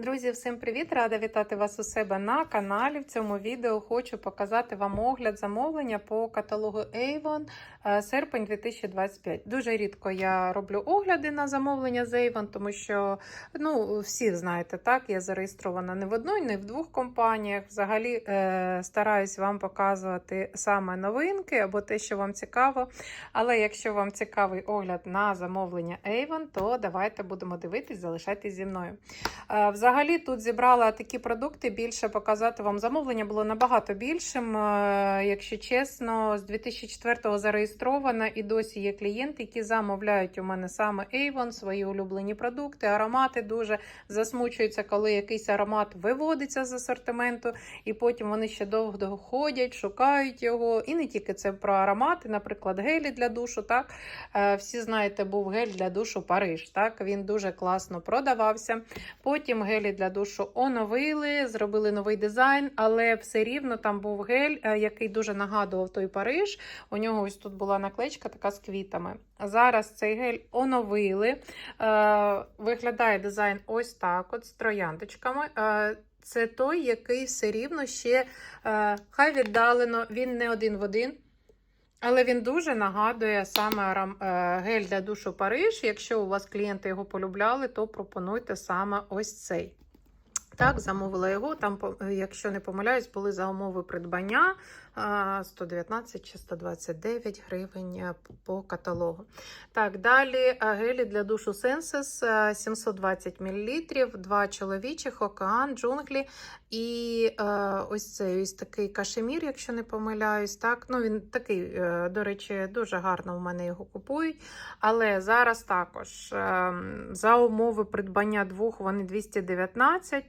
Друзі, всім привіт! Рада вітати вас у себе на каналі. В цьому відео хочу показати вам огляд замовлення по каталогу Avon е, серпень 2025. Дуже рідко я роблю огляди на замовлення з Avon, тому що ну, всі знаєте, так, я зареєстрована не в одній, не в двох компаніях. Взагалі е, стараюсь вам показувати саме новинки або те, що вам цікаво. Але якщо вам цікавий огляд на замовлення Avon, то давайте будемо дивитись, залишайтесь зі мною. Е, Взагалі тут зібрала такі продукти, більше показати вам замовлення було набагато більшим. Е, Якщо чесно, з 2004-го зареєстрована і досі є клієнти, які замовляють у мене саме Avon, свої улюблені продукти, аромати дуже засмучуються, коли якийсь аромат виводиться з асортименту, і потім вони ще довго ходять, шукають його. І не тільки це про аромати, наприклад, гелі для душу. Так Е, всі знаєте, був гель для душу Париж. Так він дуже класно продавався. Потім гелі для душу оновили, зробили новий дизайн, але все рівно там був гель, е, який дуже нагадував той Париж. У нього ось тут була наклеечка така з квітами. Зараз цей гель оновили. Е, Виглядає дизайн ось так: от з трояндочками. Е, Це той, який все рівно ще хай віддалено, він не один в один. Але він дуже нагадує саме е, гель для душу Париж. Якщо у вас клієнти його полюбляли, то пропонуйте саме ось цей. Так, замовила його. Там, по- якщо не помиляюсь, були за умови придбання 119 чи 129 гривень е, по каталогу. Так, далі е, гелі для душу е, 720 мл, два чоловічих, океан, джунглі і е, ось цей ось такий кашемір, якщо не помиляюсь. Так, ну він такий, е, до речі, дуже гарно у мене його купують. Але зараз також е, за умови придбання двох вони 219.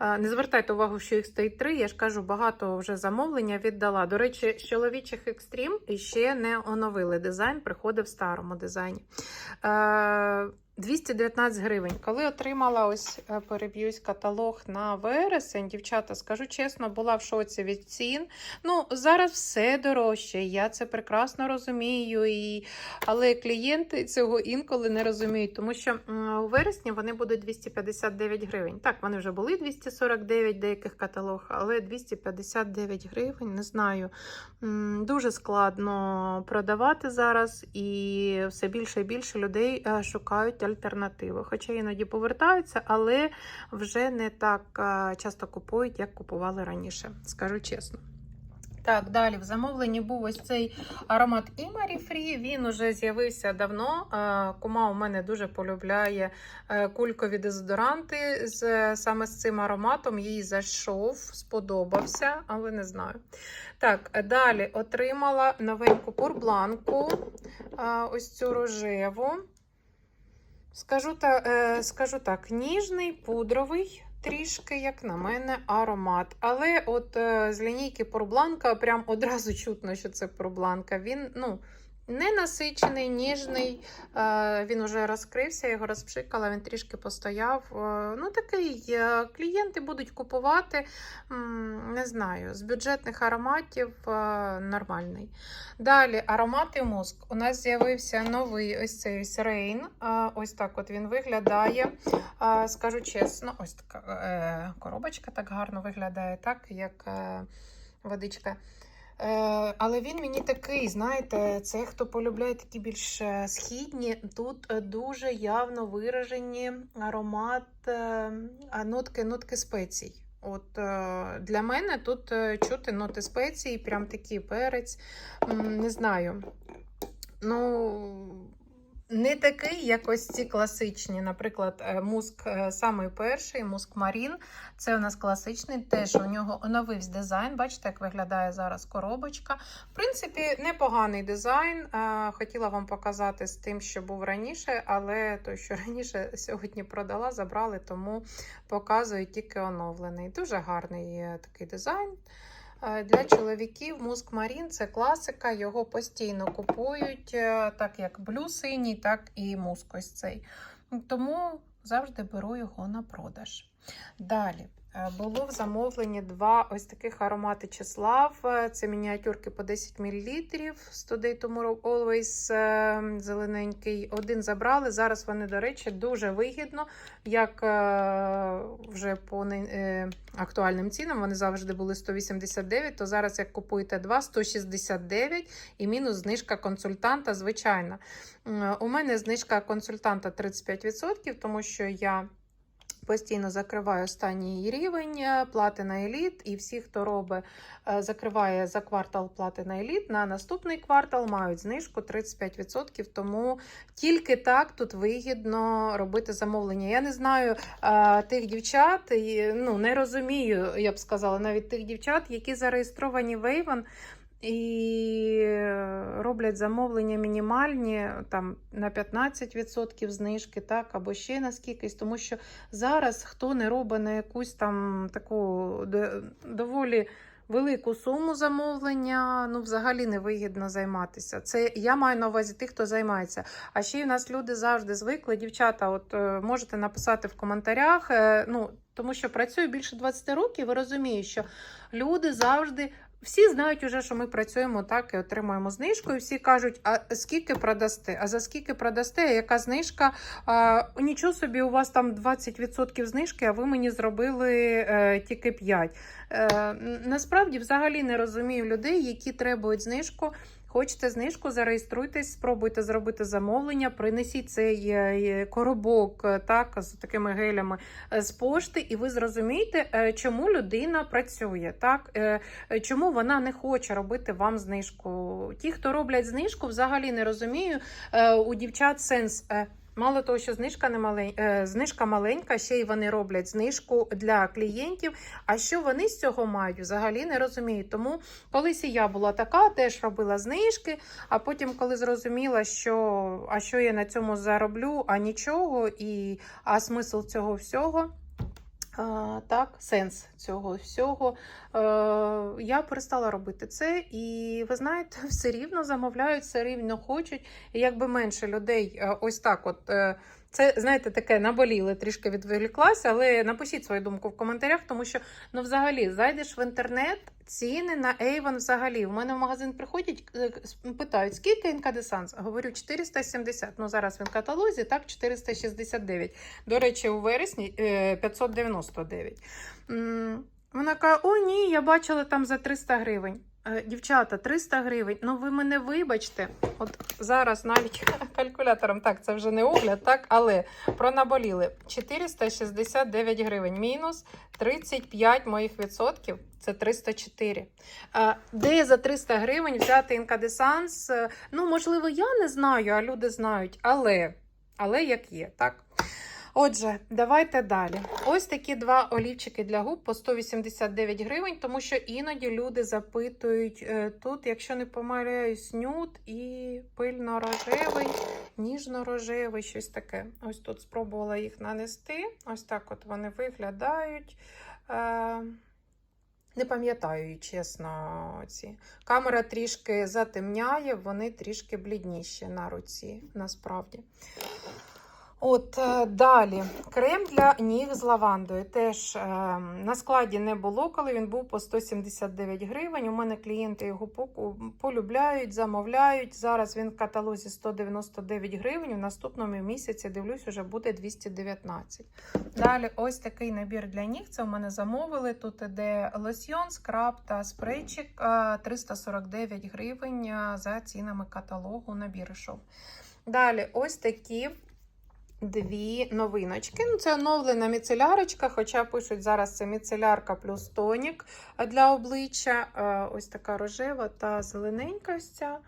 Е, Не звертайте увагу, що їх стоїть три. Я ж кажу, багато вже замовлення віддала. До речі, чоловічих екстрім ще не оновили дизайн, приходив в старому дизайні. Е, 219 гривень. Коли отримала ось е, переб'юсь каталог на вересень, дівчата, скажу чесно, була в шоці від цін. Ну, зараз все дорожче, я це прекрасно розумію. І... Але клієнти цього інколи не розуміють, тому що у вересні вони будуть 259 гривень. Так, вони вже були 249 в деяких каталогах, але 259 гривень, не знаю. Дуже складно продавати зараз, і все більше і більше людей е, шукають альтернативи. Хоча іноді повертаються, але вже не так е, часто купують, як купували раніше, скажу чесно. Так, далі в замовленні був ось цей аромат Імарі Фрі. Він уже з'явився давно. Кума у мене дуже полюбляє е, кулькові дезодоранти з саме з цим ароматом. Їй зайшов, сподобався, але не знаю. Так, далі отримала новеньку пурбланку, ось цю рожеву. Скажу, та, е, скажу так, ніжний, пудровий, трішки, як на мене, аромат. Але от е, з лінійки Порбланка прям одразу чутно, що це Порбланка. Він, ну, не насичений, ніжний. Е, він уже розкрився, його розпшикала, він трішки постояв. Е, ну, такий е, клієнти будуть купувати, не знаю, з бюджетних ароматів нормальний. Далі аромати мозк. У нас з'явився новий ось цей Rain. Ось так от він виглядає. Скажу чесно, ось така коробочка так гарно виглядає, так, як водичка. Е, але він мені такий, знаєте, це хто полюбляє такі більш е, східні. Тут е, дуже явно виражені аромат, нотки, нотки спецій. От для мене тут чути ноти спеції, прям такий перець. Не знаю. Ну, не такий, як ось ці класичні. Наприклад, е, муск е, самий перший, муск Марін. Це у нас класичний. Теж у нього оновився дизайн. Бачите, як виглядає зараз коробочка. В принципі, непоганий дизайн. Е, Хотіла вам показати з тим, що був раніше, але той, що раніше сьогодні продала, забрали, тому показую тільки оновлений. Дуже гарний такий дизайн. Е, Для чоловіків муск Марін це класика, його постійно купують, е, так як блю синій, так і муск ось цей. Тому завжди беру його на продаж. Далі Було в замовленні два ось таких аромати Числав. Е, Це мініатюрки по 10 мл. 100 Day Tomorrow Always е, зелененький. Один забрали. Зараз вони, до речі, дуже вигідно. Як е, вже по е, актуальним цінам, вони завжди були 189, то зараз, як купуєте два, 169 і мінус знижка консультанта, звичайно. У мене знижка консультанта 35%, тому що я. Постійно закриваю останній рівень е, платина еліт, і всі, хто робить, е, закриває за квартал платина еліт, на наступний квартал мають знижку 35%. Тому тільки так тут вигідно робити замовлення. Я не знаю е, тих дівчат, ну не розумію, я б сказала, навіть тих дівчат, які зареєстровані в Avon, і е, роблять замовлення мінімальні там на 15% знижки, так, або ще на скількись, тому що зараз хто не робить на якусь там таку доволі велику суму замовлення, ну взагалі не вигідно займатися. Це я маю на увазі тих, хто займається. А ще й у нас люди завжди звикли. Дівчата, от е, можете написати в коментарях. е, Ну тому що працюю більше 20 років, і розумію, що люди завжди. Всі знають уже, що ми працюємо так і отримуємо знижку, і всі кажуть, а скільки продасте? А за скільки продасте? Яка знижка? А, нічого собі, у вас там 20% знижки, а ви мені зробили е, тільки 5%. Е, насправді, взагалі не розумію людей, які требують знижку. Хочете знижку, зареєструйтесь, спробуйте зробити замовлення, принесіть цей е, е, коробок е, так, з такими гелями з пошти, і ви зрозумієте, чому людина працює, так? Чому вона не хоче робити вам знижку. Ті, хто роблять знижку, взагалі не розумію. У дівчат сенс. Мало того, що знижка не малень... е, знижка маленька, ще й вони роблять знижку для клієнтів. А що вони з цього мають, взагалі не розумію. Тому колись і я була така, теж робила знижки. А потім, коли зрозуміла, що а що я на цьому зароблю, а нічого, і а смисл цього всього. Так, сенс цього всього. Е, я перестала робити це, і ви знаєте, все рівно замовляють, все рівно хочуть. І якби менше людей е, ось так, от е, це знаєте, таке наболіли, трішки відволіклася, але напишіть свою думку в коментарях, тому що ну, взагалі зайдеш в інтернет. Ціни на Avon взагалі. У мене в магазин приходять, е, питають, скільки інкадесанс? Говорю, 470. Ну, зараз він в каталозі, так, 469. До речі, у вересні е, 599. Вона каже: О, ні, я бачила там за 300 гривень. Е, Дівчата, 300 гривень. Ну ви мене вибачте. От зараз навіть калькулятором, так, це вже не огляд, так, але пронаболіли 469 гривень. Мінус 35 моїх відсотків. Це 304. Де за 300 гривень взяти інкадесанс? Е, Ну, можливо, я не знаю, а люди знають, але, але як є, так? Отже, давайте далі. Ось такі два олівчики для губ по 189 гривень, тому що іноді люди запитують е, тут, якщо не помиляюсь, нюд і пильно-рожевий, ніжно-рожевий, щось таке. Ось тут спробувала їх нанести. Ось так от вони виглядають. Е, не пам'ятаю, чесно, ці. Камера трішки затемняє, вони трішки блідніші на руці, насправді. От е, далі крем для ніг з лавандою. Теж е, на складі не було, коли він був по 179 гривень. У мене клієнти його полюбляють, замовляють. Зараз він в каталозі 199 гривень. У наступному місяці дивлюсь, уже буде 219. Далі, ось такий набір для ніг. Це у мене замовили. Тут іде лосьйон, скраб та спрейчик е, 349 гривень е, за цінами каталогу. Набір йшов. Далі, ось такі дві новиночки. Ну, це оновлена міцелярочка, хоча пишуть зараз це міцелярка плюс тонік для обличчя. Е, Ось така рожева та зелененька. ця.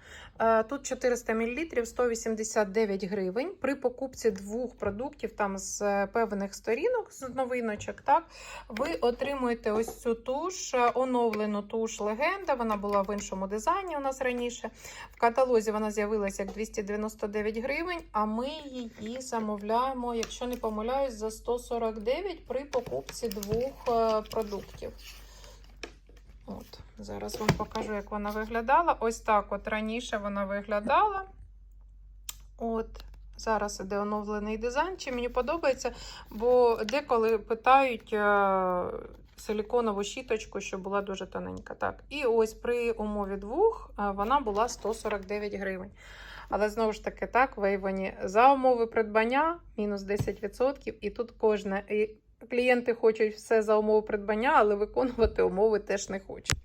Е, Тут 400 мл, 189 гривень. При покупці двох продуктів там з е, певних сторінок, з новиночок, так, ви отримуєте ось цю туш, оновлену туш легенда. Вона була в іншому дизайні у нас раніше. В каталозі вона з'явилася як 299 гривень, а ми її замовляємо, якщо не помиляюсь, за 149 при покупці двох е, продуктів. От, зараз вам покажу, як вона виглядала. Ось так от раніше вона виглядала. От, Зараз іде оновлений дизайн. Чи мені подобається, бо деколи питають е, силіконову щіточку, що була дуже тоненька. Так, і ось при умові двох е, вона була 149 гривень. Але знову ж таки, так, в Avon за умови придбання мінус 10%, і тут кожне. І клієнти хочуть все за умови придбання, але виконувати умови теж не хочуть.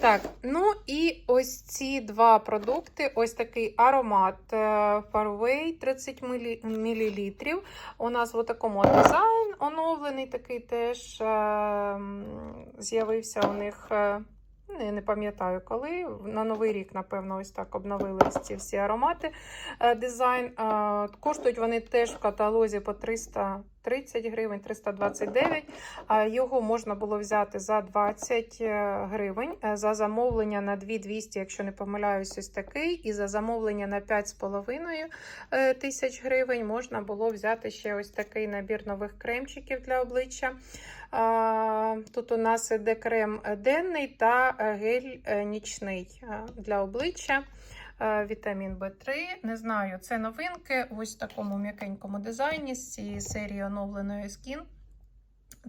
Так, ну і ось ці два продукти: ось такий аромат Farway 30 мл. У нас в такому дизайн оновлений, такий теж е, з'явився у них. Не, не пам'ятаю коли. На Новий рік, напевно, ось так обновили ці всі аромати. Е, Дизайн. Е, Коштують вони теж в каталозі по 330 гривень, 329. Його можна було взяти за 20 е, гривень. Е, За замовлення на 2200, якщо не помиляюсь, ось такий. І за замовлення на 5,5 е, тисяч гривень можна було взяти ще ось такий набір нових кремчиків для обличчя. Тут у нас іде крем денний та гель нічний для обличчя. Е, Вітамін В3. Не знаю, це новинки ось в такому м'якенькому дизайні з цієї серії оновленої Skin.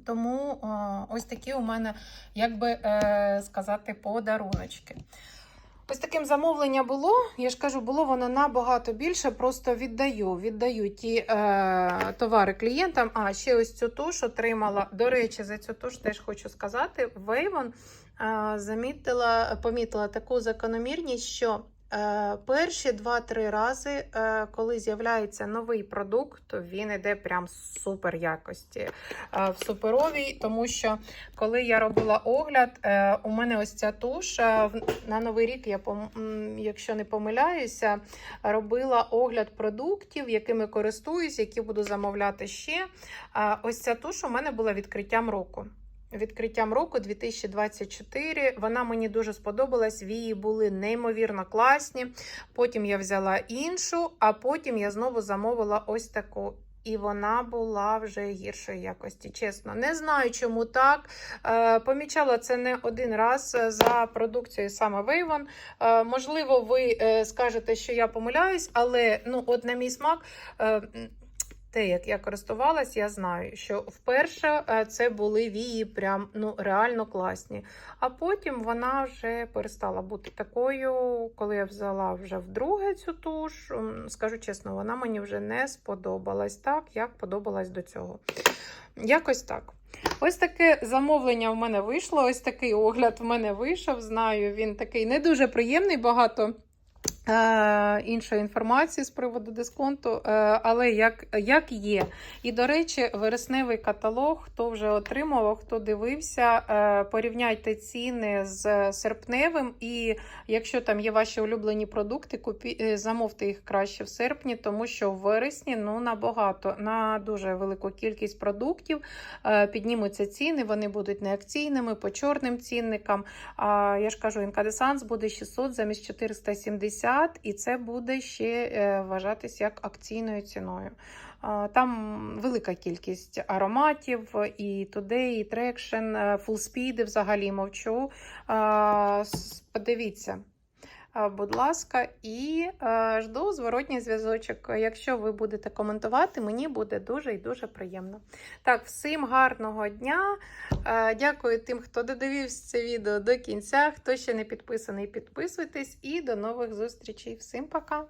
Тому е, ось такі у мене, як би е, сказати, подаруночки. Ось таким замовлення було. Я ж кажу, було воно набагато більше. Просто віддаю, віддаю ті е, товари клієнтам. А ще ось цю туш отримала. До речі, за цю туш теж хочу сказати: Вейвон е, замітила, помітила таку закономірність, що перші 2-3 рази, е, коли з'являється новий продукт, то він іде прям супер якості е, в суперовій, тому що коли я робила огляд, е, у мене ось ця туш е, на новий рік, я якщо не помиляюся, робила огляд продуктів, якими користуюсь, які буду замовляти ще. Ось ця туш у мене була відкриттям року. Відкриттям року 2024. Вона мені дуже сподобалась. Вії були неймовірно класні. Потім я взяла іншу, а потім я знову замовила ось таку. І вона була вже гіршої якості. Чесно, не знаю, чому так. Е, помічала це не один раз е, за продукцією саме Вейвон. Можливо, ви е, скажете, що я помиляюсь, але ну, от на мій смак. Те, як я користувалась, я знаю, що вперше е, це були вії прям ну реально класні. А потім вона вже перестала бути такою. Коли я взяла вже вдруге цю туш, скажу чесно, вона мені вже не сподобалась так, як подобалась до цього. Якось так. Ось таке замовлення в мене вийшло. Ось такий огляд в мене вийшов. Знаю, він такий не дуже приємний, багато. Е, іншої інформації з приводу дисконту, е, але як, як є. І, до речі, вересневий каталог, хто вже отримував, хто дивився, е, порівняйте ціни з серпневим. І якщо там є ваші улюблені продукти, купі, замовте їх краще в серпні, тому що в вересні ну, набагато, на дуже велику кількість продуктів піднімуться ціни, вони будуть не акційними, по чорним цінникам. А я ж кажу, інкадесанс буде 600 замість 470, і це буде ще е, вважатись як акційною ціною. Там велика кількість ароматів, і туди, і трекшн, фулспіди взагалі мовчу. Подивіться. Будь ласка, і е, жду зворотній зв'язочок. Якщо ви будете коментувати, мені буде дуже і дуже приємно. Так, всім гарного дня. Е, Дякую тим, хто додивився це відео до кінця. Хто ще не підписаний, підписуйтесь і до нових зустрічей. Всім пока!